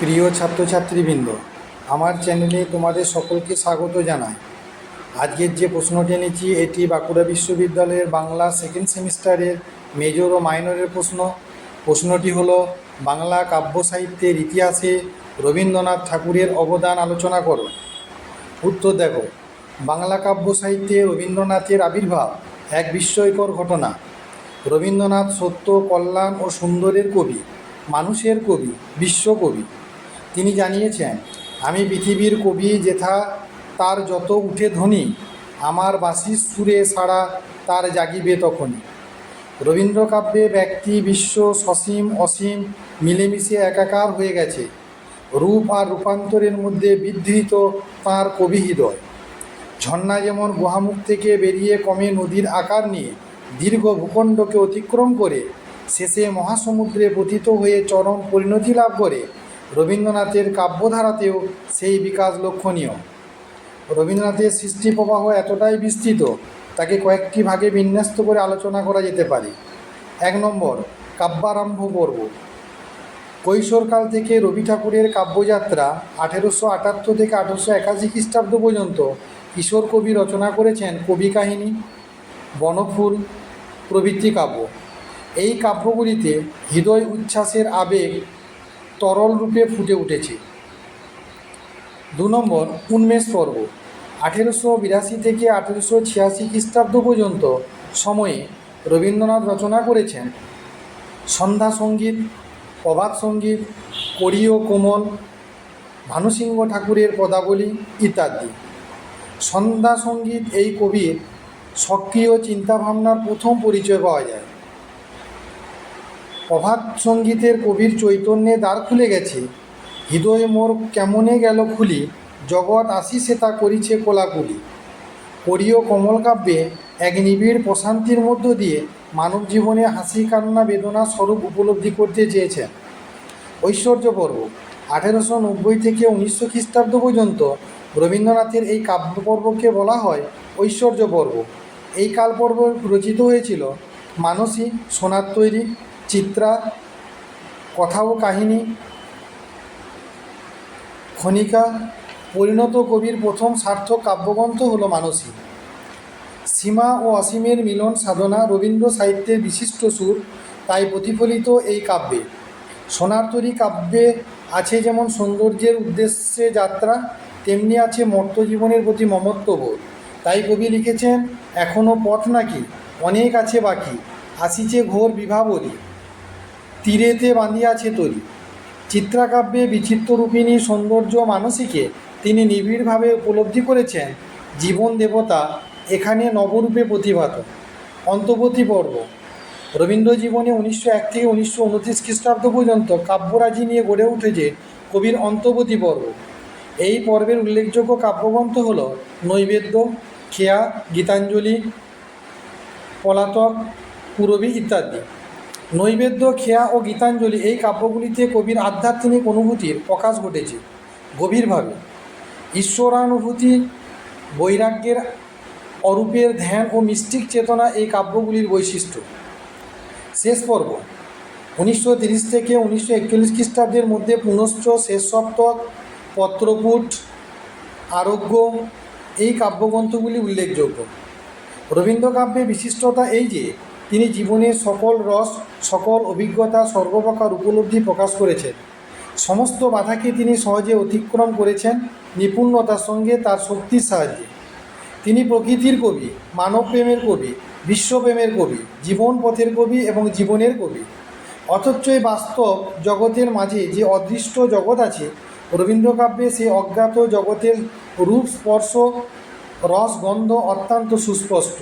প্রিয় ছাত্রছাত্রীবৃন্দ, আমার চ্যানেলে তোমাদের সকলকে স্বাগত জানাই। আজকের যে প্রশ্নটি এনেছি, এটি বাঁকুড়া বিশ্ববিদ্যালয়ের বাংলা সেকেন্ড সেমিস্টারের মেজর ও মাইনরের প্রশ্ন। প্রশ্নটি হলো, বাংলা কাব্য সাহিত্যের ইতিহাসে রবীন্দ্রনাথ ঠাকুরের অবদান আলোচনা করো। উত্তর দেখো, বাংলা কাব্য সাহিত্যে রবীন্দ্রনাথের আবির্ভাব এক বিস্ময়কর ঘটনা। রবীন্দ্রনাথ সত্য, কল্যাণ ও সুন্দরের কবি, মানুষের কবি, বিশ্বকবি। তিনি জানিয়েছেন, আমি পৃথিবীর কবি যেথা, তার যত উঠে ধ্বনি, আমার বাসির সুরে সাড়া তার জাগিবে তখনই। রবীন্দ্র কাব্যে ব্যক্তি বিশ্ব সসীম অসীম মিলেমিশে একাকার হয়ে গেছে। রূপ আর রূপান্তরের মধ্যে বিধৃত তাঁর কবি হৃদয়। ঝর্ণা যেমন গুহামুখ থেকে বেরিয়ে কমে নদীর আকার নিয়ে দীর্ঘ ভূখণ্ডকে অতিক্রম করে, শেষে মহাসমুদ্রে পতিত হয়ে চরম পরিণতি লাভ করে রবীন্দ্রনাথের কাব্যধারাতেও সেই বিকাশ লক্ষণীয়। রবীন্দ্রনাথের সৃষ্টি প্রবাহ এতটাই বিস্তৃত, তাকে কয়েকটি ভাগে বিন্যস্ত করে আলোচনা করা যেতে পারে। এক নম্বর, কাব্যারম্ভ পর্ব। কৈশোরকাল থেকে রবি ঠাকুরের কাব্যযাত্রা আঠেরোশো আটাত্তর থেকে আঠেরোশো একাশি খ্রিস্টাব্দ পর্যন্ত কিশোর কবি রচনা করেছেন কবি কাহিনী, বনফুল, প্রভৃতি কাব্য। এই কাব্যগুলিতে হৃদয় উচ্ছ্বাসের আবেগ তরল রূপে ফুটে উঠেছে। দু নম্বর, উন্মেষ পর্ব। আঠেরোশো বিরাশি থেকে আঠেরোশো ছিয়াশি খ্রিস্টাব্দ পর্যন্ত সময়ে রবীন্দ্রনাথ রচনা করেছেন। সন্ধ্যা সংগীত, প্রভাত সংগীত করিও কোমল, ভানুসিংহ ঠাকুরের পদাবলী ইত্যাদি। সন্ধ্যা সংগীত এই কবির সক্রিয় চিন্তাভাবনার প্রথম পরিচয় পাওয়া যায়। প্রভাত সঙ্গীতের কবির চৈতন্যে দ্বার খুলে গেছে। হৃদয় মোর কেমনে গেল খুলি, জগৎ আসিসে তা করিছে কোলাকুলি। করিও কমল কাব্যে এক নিবিড় প্রশান্তির মধ্য দিয়ে মানব জীবনে হাসি, কান্না, বেদনা স্বরূপ উপলব্ধি করতে চেয়েছেন। ঐশ্বর্য পর্ব আঠেরোশো নব্বই থেকে উনিশশো খ্রিস্টাব্দ পর্যন্ত রবীন্দ্রনাথের এই কাব্যপর্বকে বলা হয় ঐশ্বর্য পর্ব এই কালপর্ব রচিত হয়েছিল মানসী সোনার তৈরি চিত্রা, কথা ও কাহিনী। খনিকা, পরিণত কবির প্রথম সার্থক কাব্যগ্রন্থ হল মানসী। সীমা ও অসীমের মিলন সাধনা রবীন্দ্র সাহিত্যের বিশিষ্ট সুর, তাই প্রতিফলিত এই কাব্যে। সোনারতরী কাব্যে আছে যেমন সৌন্দর্যের উদ্দেশ্যে যাত্রা, তেমনি আছে মর্ত জীবনের প্রতি মমত্ববোধ। তাই কবি লিখেছেন এখনও পথ নাকি, অনেক আছে বাকি, আসিছে ঘোর বিভাবরী তীরেতে বাঁধিয়াছে তরি। চিত্রাকাব্যে বিচিত্ররূপিণী সৌন্দর্য মানসীকে তিনি নিবিড়ভাবে উপলব্ধি করেছেন জীবন দেবতা এখানে নবরূপে প্রতিভাত। অন্তর্বর্তী পর্ব। রবীন্দ্র জীবনে উনিশশো এক থেকে উনিশশো উনত্রিশ খ্রিস্টাব্দ পর্যন্ত কাব্যরাজি নিয়ে গড়ে উঠেছে কবির অন্তর্বর্তী পর্ব। এই পর্বের উল্লেখযোগ্য কাব্যগ্রন্থ হল নৈবেদ্য, খেয়া, গীতাঞ্জলি, পলাতক, পুরবী ইত্যাদি। নৈবেদ্য, খেয়া ও গীতাঞ্জলি এই কাব্যগুলিতে কবির আধ্যাত্মিক অনুভূতির প্রকাশ ঘটেছে গভীরভাবে। ঈশ্বরানুভূতি, বৈরাগ্যের অরূপের ধ্যান ও মিষ্টিক চেতনা এই কাব্যগুলির বৈশিষ্ট্য। শেষ পর্ব। উনিশশো তিরিশ থেকে উনিশশো একচল্লিশ খ্রিস্টাব্দের মধ্যে পুনশ্চ শেষ সপ্তক পত্রপুট আরোগ্য এই কাব্যগ্রন্থগুলি উল্লেখযোগ্য। রবীন্দ্র কাব্যের বিশিষ্টতা এই যে তিনি জীবনের সকল রস, সকল অভিজ্ঞতা সর্বপ্রকার উপলব্ধি প্রকাশ করেছেন। সমস্ত বাধাকে তিনি সহজে অতিক্রম করেছেন, নিপুণতার সঙ্গে তার শক্তির সাহায্যে। তিনি প্রকৃতির কবি, মানবপ্রেমের কবি, বিশ্বপ্রেমের কবি জীবন পথের কবি এবং জীবনের কবি। অথচ এই বাস্তব জগতের মাঝে যে অদৃষ্ট জগৎ আছে, রবীন্দ্রকাব্যে সে অজ্ঞাত জগতের রূপ, স্পর্শ, রস, গন্ধ অত্যন্ত সুস্পষ্ট।